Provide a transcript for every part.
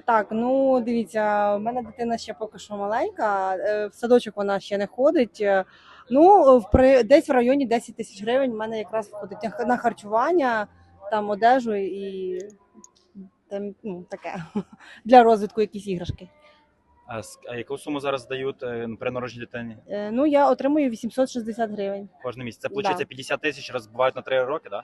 Так, ну дивіться, в мене дитина ще поки що маленька, е, в садочок вона ще не ходить. Е, Ну, в при десь в районі 10 тисяч гривень в мене якраз входить на- харчування, там одежу і там, ну, таке для розвитку якісь іграшки. А, с- а яку суму зараз дають е, при народженні дитині Е, Ну, я отримую 860 гривень. кожен місяць? Це Да. виходить 50 тисяч розбивають на 3 роки, да?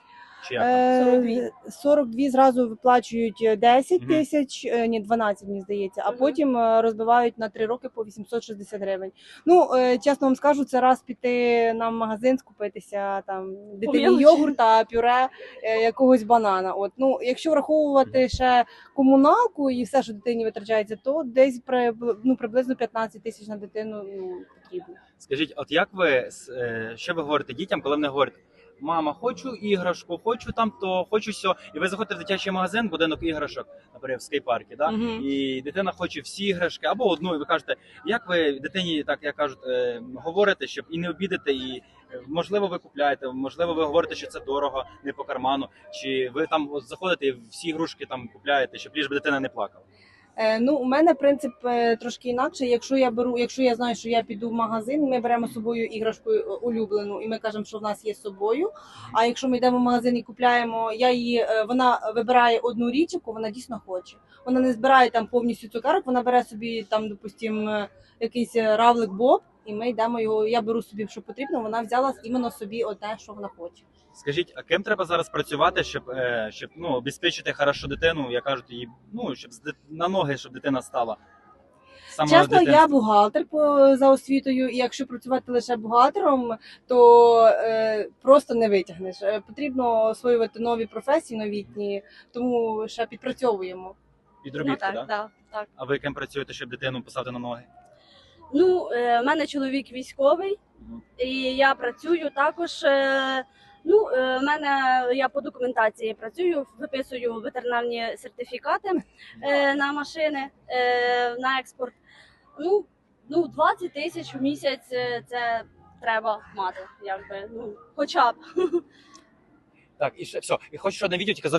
Чи як? там? Е, 42. 42 зразу виплачують 10 Мгм. тисяч, е, ні, 12, мені здається, а Мгм. потім е, розбивають на 3 роки по 860 гривень. Ну, е, чесно вам скажу, це раз піти на магазин, скупитися там дитині мелочі. йогурта, пюре, е, якогось банана. От, ну, якщо враховувати ще комуналку і все, що дитині витрачається, то десь при, ну, приблизно 15 тисяч на дитину ну, потрібно. Скажіть, от як ви е, що ви говорите дітям, коли вони говорять, мама, хочу іграшку, хочу там то, хочу сьо. І ви заходите в дитячий магазин, будинок іграшок, наприклад, в скейпаркі, да? Мгм. і дитина хоче всі іграшки або одну, і ви кажете, як ви дитині, так як кажуть, е, говорите, щоб і не обідати, і е, можливо ви купляєте, можливо, ви говорите, що це дорого, не по карману, чи ви там заходите і всі ігрушки там купляєте, щоб ліж би дитина не плакала. Е, Ну, у мене принцип трошки інакше. Якщо я беру, якщо я знаю, що я піду в магазин, ми беремо з собою іграшку е, улюблену, і ми кажемо, що в нас є з собою. А якщо ми йдемо в магазин і купляємо, я її е, вона вибирає одну річ, яку вона дійсно хоче. Вона не збирає там повністю цукерок, вона бере собі там, допустим, якийсь равлик Боб, і ми йдемо його. Я беру собі, що потрібно. Вона взяла іменно собі одне, що вона хоче. Скажіть, а ким треба зараз працювати, щоб, е, щоб ну, обезпечити хорошо дитину, як кажуть, її, ну, щоб з на ноги, щоб дитина стала? Саме Чесно, я бухгалтер по за освітою, і якщо працювати лише бухгалтером, то е, просто не витягнеш. Е, Потрібно освоювати нові професії новітні, тому ще підпрацьовуємо. Підробітку, так, да? да, так. А ви ким працюєте, щоб дитину поставити на ноги? Ну, е, в мене чоловік військовий, і я працюю також. е, Ну, е, в мене я по документації працюю, виписую ветеринарні сертифікати е, на машини е, на експорт. Ну, ну 20 тисяч в місяць е, це треба мати, якби ну, хоча б. Так, і ще все. І хочу ще одне відео, тільки зовсім